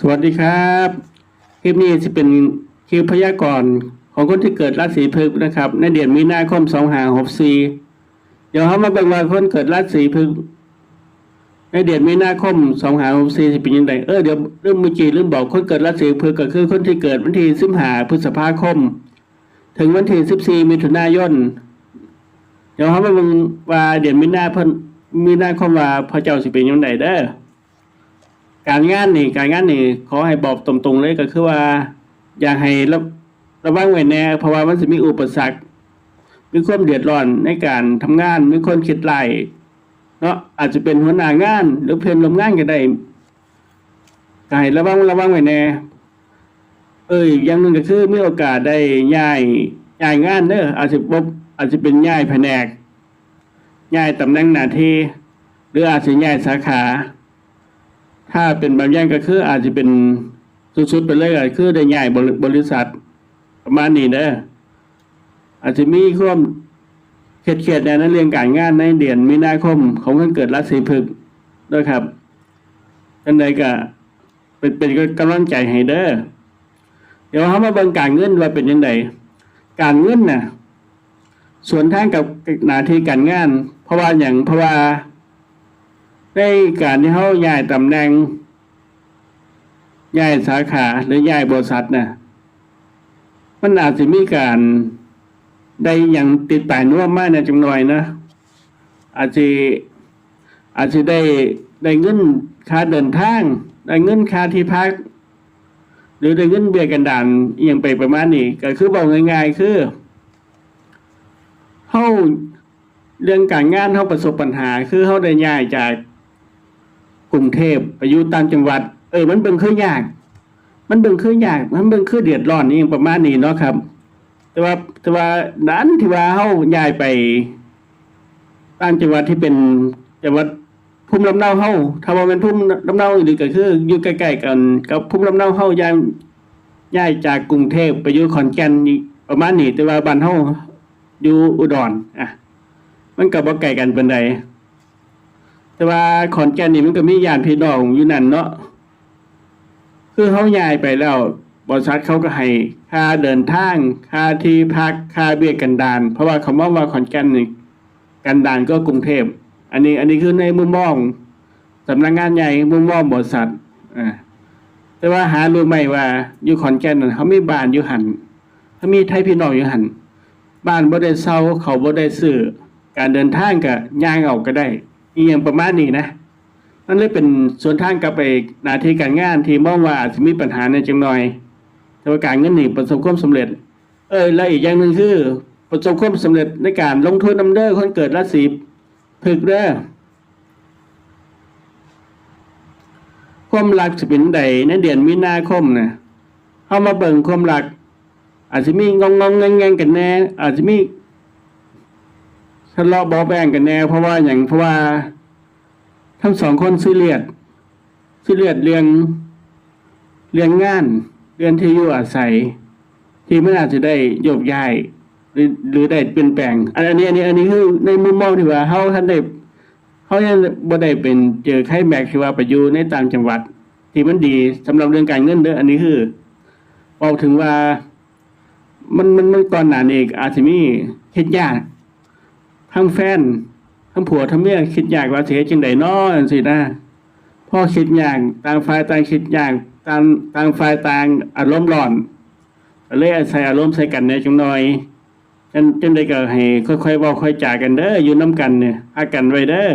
สวัสดีครับคลิปนี้จะเป็นคลิปพยากรณ์ของคนที่เกิดราศีพฤษภนะครับ ในเดือนมีนาคมสองหาหกสี่เดี๋ยวเขามาเบิ่งว่าคนเกิดราศีพฤษภในเดือนมีนาคมสองหาหกสี่จะเป็นยังไงเออเดี๋ยวเรื่องมือกี้ลืมบอกคนเกิดราศีพฤษภก็คือคนที่เกิดวันที่สิบหาพฤษภาคม ถึงวันที่สิบสี่มิถุนายนเดี๋ยวเขามาเบิ่งว่าเดือนมีนาเพิ่นมีนาคมว่าพระเจ้าสิเป็นยังไงเด้อ การงานนี่การงานนี่ขอให้บอกตรงๆเลยก็คือว่า อยากให้ระระวังไว้แน่เพราะว่ามันจะมีอุปสรรค มีความเดือดร้อนในการทำงาน มีคนคิดไล่เนาะอาจจะเป็นหัวหน้างาน หรือเพื่อนร่วมงานก็ได้ก็ให้ระวังระวังไว้แน่เอ้ยอย่างหนึงก็คือมีโอกาสได้ย้ายย้ายงานเด้ออาจจะบอาจจะเป็นย้ายแผนกย้ายตำแหน่งหน้าที่หรืออาจจะย้ายสาขา ถ้าเป็นบางอย่างก็คืออาจจะเป็นสุดๆไปเลยก็คือได้ใหญ่บริบริษัท ประมาณนี้เด้อาจจะมีความเขียดเขียดๆในนั้นเรื่องการงานในเดือนมีนาคมของคนเกิดราศีพฤษภด้วยครับท่านใดก็เป็นเป็นกำลังใจให้เด้อเดี๋ยวเขามาเบิ่งการเงินว่าเป็นยังไงการเงินน่ะส่วนทางกับหน้าที่การงาน เพราะว่าอย่างเพราะว่า ในการที่เขาย้ายตำแหน่งย้ายสาขาหรือย้ายบริษัทนะมันอาจจะมีการได้อย่างติดปลายนวมากนะจังหน่อยนะอาจจะอาจจะได้ได้เงินค่าเดินทาง ได้เงินค่าที่พัก หรือได้เงินเบี้ยกันดานอย่างไปประมาณนี้ก็คือบอกง่ายๆคือเขาเรื่องการงานเขาประสบปัญหา คือเขาได้ย้ายจาก กรุงเทพไปอยู่ต่างจังหวัด เออ มันเบิ่งคือยาก มันเบิ่งคือยาก มันเบิ่งคือเดือดร้อนนี่ประมาณนี้เนาะครับ แต่ว่าแต่ว่าดันที่ว่าเฮาย้ายไปต่างจังหวัดที่เป็นจังหวัดภูมิลำเนาเฮาถ้าว่าเป็นภูมิลำเนาอีหรือก็คืออยู่ใกล้ๆกันกับภูมิลำเนาเฮาย้ายย้ายจากกรุงเทพไปอยู่ขอนแก่นนี่ประมาณนี้แต่ว่าบ้านเฮาอยู่อุดรอะ มันก็บ่ไกลกันปานใด แต่ว่าขอนแก่นนี่มันก็มีญาติพี่น้องอยู่นั่นเนาะคือเขาย้ายไปแล้วบริษัทเขาก็ให้ค่าเดินทางค่าที่พักค่าเบี้ยกันดาน เพราะว่าเขามองว่าขอนแก่นนี่กันดานก็กรุงเทพอันนี้อันนี้คือในมุมมองสำนักงานใหญ่มุมมองบริษัทอ่าแต่ว่าหารู้ไหมว่าอยู่ขอนแก่นนั่นเขามีบ้านอยู่หันเขามีไทยพี่น้องอยู่หันบ้านบ่ได้เซาเขาบ่ได้ซื้อการเดินทางก็ย่างเอาก็ได้ อีอย่างประมาณนี้นะนั่นเลยเป็นส่วนทางกับไปหน้าที่การงานที่มองว่าอาจจะมีปัญหาในจังหน่อย แต่ว่าการเงินนี่ประสบความสำเร็จ เออแล้วอีกอย่างหนึ่งคือ ประสบความสำเร็จในการลงทุนนำเด้อคนเกิดราศีพฤกษ์เด้อความรักจะเป็นใดในเดือนมีนาคมนะเข้ามาเบิ่งความรัก อาจจะมีงงงงงงงกันแน่ อาจจะมี ทะเลาะบาะแบงกันแน่ เพราะว่าอย่างเพราะว่า ทั้งสองคนซีเรียสซีเรียสเรื่องเรื่องงานเรื่องที่อยู่อาศัย ที่ไม่อาจจะได้โยกย้ายหรือหรือได้เปลี่ยนแปลง อันนี้อันนี้อันนี้คือในมุมมองที่ว่าเขาท่านได้เขายังบ่ได้เป็นเจอไข้แม็กที่ว่าไปอยู่ในต่างจังหวัด ที่มันดีสำหรับเรื่องการเงินเด้ออันนี้คือบอกถึงว่ามันมันมันก่อนหนานี้อาจจะมีเฮ็ดยาก ทั้งแฟนทั้งผัวทั้งเมียคิดอยากว่าเสียจังไดน้อจังซี่นะพ่อคิดอย่างต่างฝ่ายต่างคิดอย่างต่างต่างฝ่ายต่างอารมณ์ร้อนเลยอาศัยอารมณ์ใส่กันในจังหน่อยจังจังได้ก็ให้ค่อยๆว้าค่อยจากันเด้ออยู่นํกันเนี่ยหากันไว้เด้อ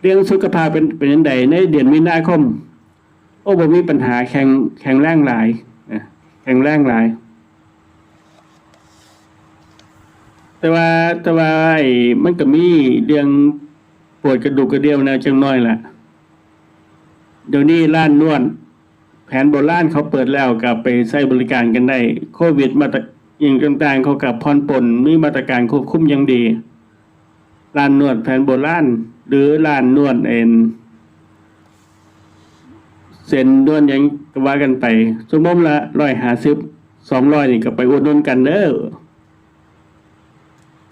เรื่องสุขภาพเป็นเป็นจังไดในเดือนมีนาคม โอ้บ่มีปัญหาแข็งแข็งแรงหลายแข็งแรงหลาย แต่ว่าแต่ว่าไอ้มันก็มีเรื่องปวดกระดูกกระเดี่ยวแนวจังน้อยแหละเดี๋ยวนี้ร้านนวดแผนโบราณเขาเปิดแล้วกลับไปใช้บริการกันได้ โควิดมาตรอย่างต่างๆเขากับพรปลนมีมาตรการควบคุมอย่างดีร้านนวดแผนโบราณหรือร้านนวดเอ็นเส้นนวดยังกว่ากันไปสมมติละร้อยหาสิบสองร้อยนี่ก็ไปอุดหนุนกันเด้อ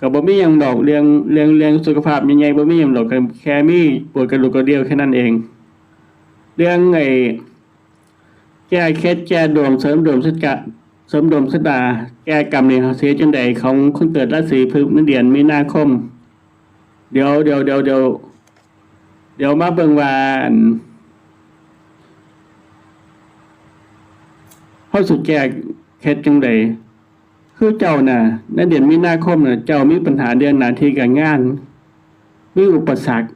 ก็บ่มียังดอกเรื่องเรื่องเรื่องสุขภาพใหญ่ๆบ่มียังดอกก็แค่มีปวดกระดูกกระเดียวแค่นั้นเอง เรื่องไอ้แก้เคล็ดแก้ดวงเสริมดวงสกัดเสริมดวงสตาแก้กรรมเนี่ยเสียจังใดของคนเกิดราศีพฤษภเดือนมีนาคม เดี๋ยวเดี๋ยวเดี๋ยวเดี๋ยวเดี๋ยวมาเบิ่งว่านเข้าสุดแก้เคล็ดจังใด คือเจ้าน่ะในเดือนมีนาคมน่ะเจ้ามีปัญหาเรื่องหนาทีการงาน มีอุปสรรค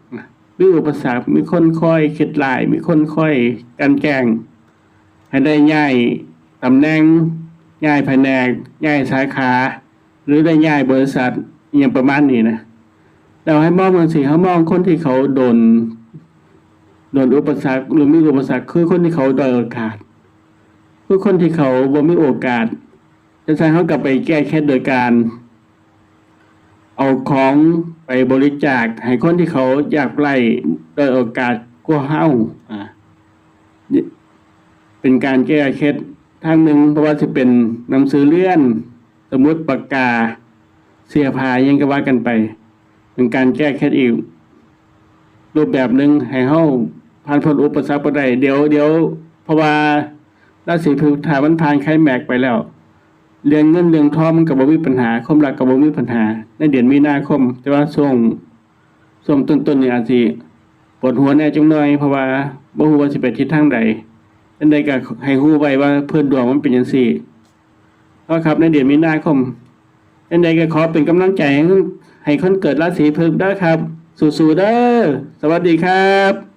มีอุปสรรค มีคนคอยคิดลาย มีคนคอยกันแกง ให้ได้ย้ายตำแหน่งย้ายแผนกย้ายสาขา หรือได้ย้ายบริษัทอย่างประมาณนี้นะเราให้มองมันสิเขามองคนที่เขาโดนโดนอุปสรรคหรือมีอุปสรรคคือคนที่เขาด้อยโอกาส คือคนที่เขาบ่มีโอกาส จะใช้เขากลับไปแก้แค้นโดยการ เอาของไปบริจาคให้คนที่เขาอยากไล่โดยโอกาสกว่าเฮาอ่าเป็นการแก้เคล็ดทางหนึ่งเพราะว่าจะเป็นหนังสือเลื่อน สมุดปากกา เสียพายังก็ว่ากันไป เป็นการแก้เคล็ดอีก รูปแบบหนึ่งให้เฮาผ่านพ้นอุปสรรคไปได้เดี๋ยวเดี๋ยวเพราะว่าราศีพฤษภามันผ่านไข้แมกไปแล้ว เรื่องเงินเรื่องทองมันกับบ่มีปัญหาความรักกับบ่มีปัญหา ในเดือนมีนาคม แต่ว่าช่วงช่วงต้นๆนี่อาจสิปวดหัวแน่จังหน่อยเพราะว่าบ่ฮู้ว่าสิไปทิศทางใดอันใดก็ให้ฮู้ไว้ว่าเพื่อนดวงมันเป็นจังซี่เพราะครับในเดือนมีนาคมอันใดก็ขอเป็นกำลังใจให้คนเกิดราศีพฤษได้ครับ สู้ๆเด้อสวัสดีครับ